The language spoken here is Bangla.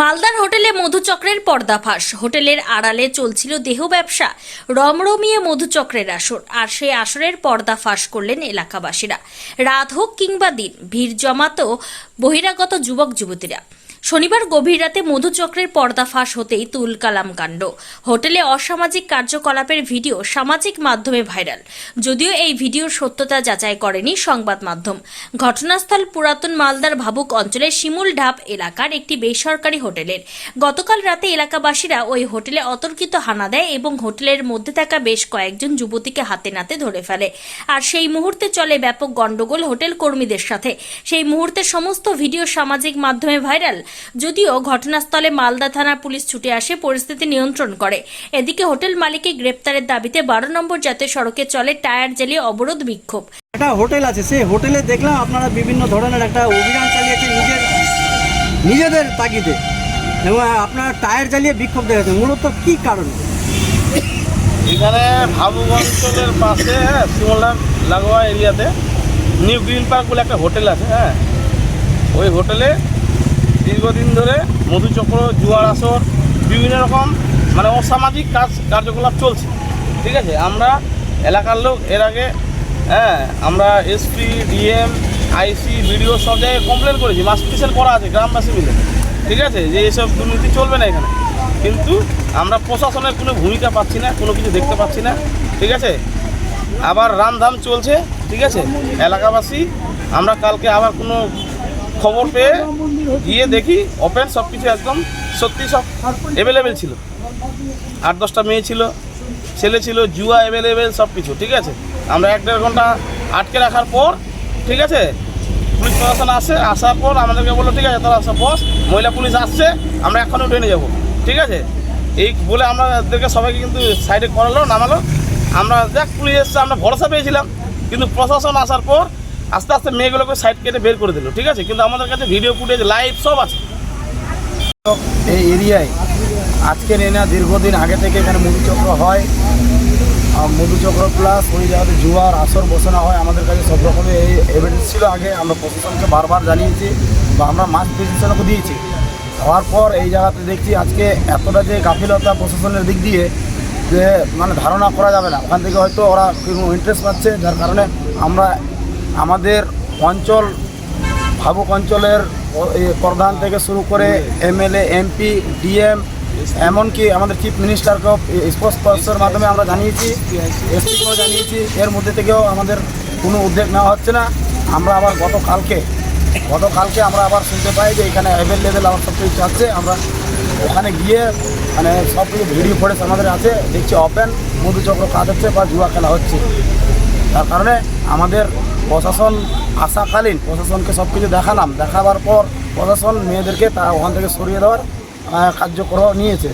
মালদার হোটেলে মধুচক্রের পর্দাফাস হোটেলের আড়ালে চলছিল দেহ ব্যবসা। রমরমিয়ে মধুচক্রের আসর, আর সেই আসরের পর্দাফাস করলেন এলাকাবাসীরা। রাত হোক কিংবা দিন, ভিড় জমাত বহিরাগত যুবক যুবতীরা শনিবার গভীর রাতে মধুচক্রের পর্দা ফাঁস হতেই তুলকালাম কাণ্ড। হোটেলে অসামাজিক কার্যকলাপের ভিডিও সামাজিক মাধ্যমে ভাইরাল। যদিও এই ভিডিওর সত্যতা যাচাই করেনি সংবাদ মাধ্যম। ঘটনাস্থল পুরাতন মালদার ভাবুক অঞ্চলের শিমুল ঢাপ এলাকার একটি বেসরকারি হোটেলের। গতকাল রাতে এলাকাবাসীরা ওই হোটেলে অতর্কিত হানা দেয় এবং হোটেলের মধ্যে থাকা বেশ কয়েকজন যুবতীকে হাতে নাতে ধরে ফেলে। আর সেই মুহূর্তে চলে ব্যাপক গন্ডগোল হোটেল কর্মীদের সাথে। সেই মুহূর্তে সমস্ত ভিডিও সামাজিক মাধ্যমে ভাইরাল। যদিও ঘটনাস্থলে মালদা থানার পুলিশ ছুটে আসে পরিস্থিতি নিয়ন্ত্রণ করে। এদিকে হোটেল মালিককে গ্রেপ্তারের দাবিতে বারো নম্বর জাতীয় সড়কে চলে টায়ার জ্বালিয়ে অবরোধ বিক্ষোভ। একটা হোটেল আছে সেই হোটেলে দেখলাম আপনারা বিভিন্ন ধরনের একটা অভিযান চালিয়েছে নিজের নিজেদের তাগিদে। এবং আপনারা টায়ার জ্বালিয়ে বিক্ষোভ দেখাচ্ছেন মূলত কি কারণে? এখানে ভাবুক অঞ্চলের পাশে হ্যাঁ শিমলার লাগোয়া এরিয়াতে নিউ গ্রিন পার্ক বলে একটা হোটেল আছে হ্যাঁ। ওই হোটেলে দীর্ঘদিন ধরে মধুচক্র, জুয়ার আসর, বিভিন্ন রকম মানে অসামাজিক কাজ, কার্যকলাপ চলছে। ঠিক আছে? আমরা এলাকার লোক, এর আগে হ্যাঁ আমরা এসপি ডিএম আইসি বিডিও সব জায়গায় কমপ্লেন করেছি। মাস পিছন করা আছে গ্রামবাসী মিলে। ঠিক আছে? যে এইসব দুর্নীতি চলবে না এখানে। কিন্তু আমরা প্রশাসনের কোনো ভূমিকা পাচ্ছি না, কোনো কিছু দেখতে পাচ্ছি না। ঠিক আছে? আবার রামধাম চলছে। ঠিক আছে? এলাকাবাসী, আমরা কালকে আবার কোনো খবর পেয়ে গিয়ে দেখি ওপেন সব কিছু একদম সত্যি সব অ্যাভেলেবেল ছিল। আট দশটা মেয়ে ছিল, ছেলে ছিল, জুয়া অ্যাভেলেবেল সব কিছু, ঠিক আছে? আমরা এক দেড় ঘণ্টা আটকে রাখার পর, ঠিক আছে? পুলিশ প্রশাসন আসে, আসার পর আমাদেরকে বলল, ঠিক আছে, তারা বস, মহিলা পুলিশ আসছে, আমরা এখনও ট্রেনে যাব। ঠিক আছে? এই বলে আমাদেরকে সবাইকে কিন্তু সাইডে করালো, নামালো। আমরা দেখ পুলিশ এসছে, আমরা ভরসা পেয়েছিলাম। কিন্তু প্রশাসন আসার পর আস্তে আস্তে মেয়েগুলোকে সাইড কেটে বের করে দিল, ঠিক আছে? কিন্তু আমাদের কাছে ভিডিও ফুটেজ লাইভ সব আছে। এই এরিয়ায় আজকের এনা দীর্ঘদিন আগে থেকে এখানে মধুচক্র হয়। মধুচক্র প্লাস ওই জায়গাতে জুয়ার আসর বসানো হয়, আমাদের কাছে সব রকমের এই এভিডেন্স ছিল আগে। আমরা প্রশাসনকে বারবার জানিয়েছি বা আমরা মাস ডিসিশনকে দিয়েছি। হওয়ার পর এই জায়গাতে দেখছি আজকে এতটা যে গাফিলতা প্রশাসনের দিক দিয়ে যে মানে ধারণা করা যাবে না। ওখান থেকে হয়তো ওরা কোনো ইন্টারেস্ট পাচ্ছে, যার কারণে আমরা আমাদের অঞ্চল, ভাবুক অঞ্চলের প্রধান থেকে শুরু করে এমএলএ, এমপি, ডিএম, এমনকি আমাদের চিফ মিনিস্টারকেও স্পোর্টস পার্সনের মাধ্যমে আমরা জানিয়েছি এসপিকেও জানিয়েছি, এর মধ্যে থেকেও আমাদের কোনো উদ্যোগ নেওয়া হচ্ছে না। আমরা আবার গতকালকে গতকালকে আমরা আবার শুনতে পাই যে এখানে অ্যাভেলেবেল আমার সব কিছু আছে। আমরা ওখানে গিয়ে মানে সব কিছু ভিডিও ফুটেজ আমাদের আছে, দেখছি ওপেন মধুচক্র কাজ হচ্ছে বা জুয়া খেলা হচ্ছে। তার কারণে আমাদের প্রশাসন আসাকালীন প্রশাসনকে সব কিছু দেখালাম। দেখাবার পর প্রশাসন মেয়েদেরকে তা ওখান থেকে সরিয়ে দেওয়ার কার্যক্রম নিয়েছে।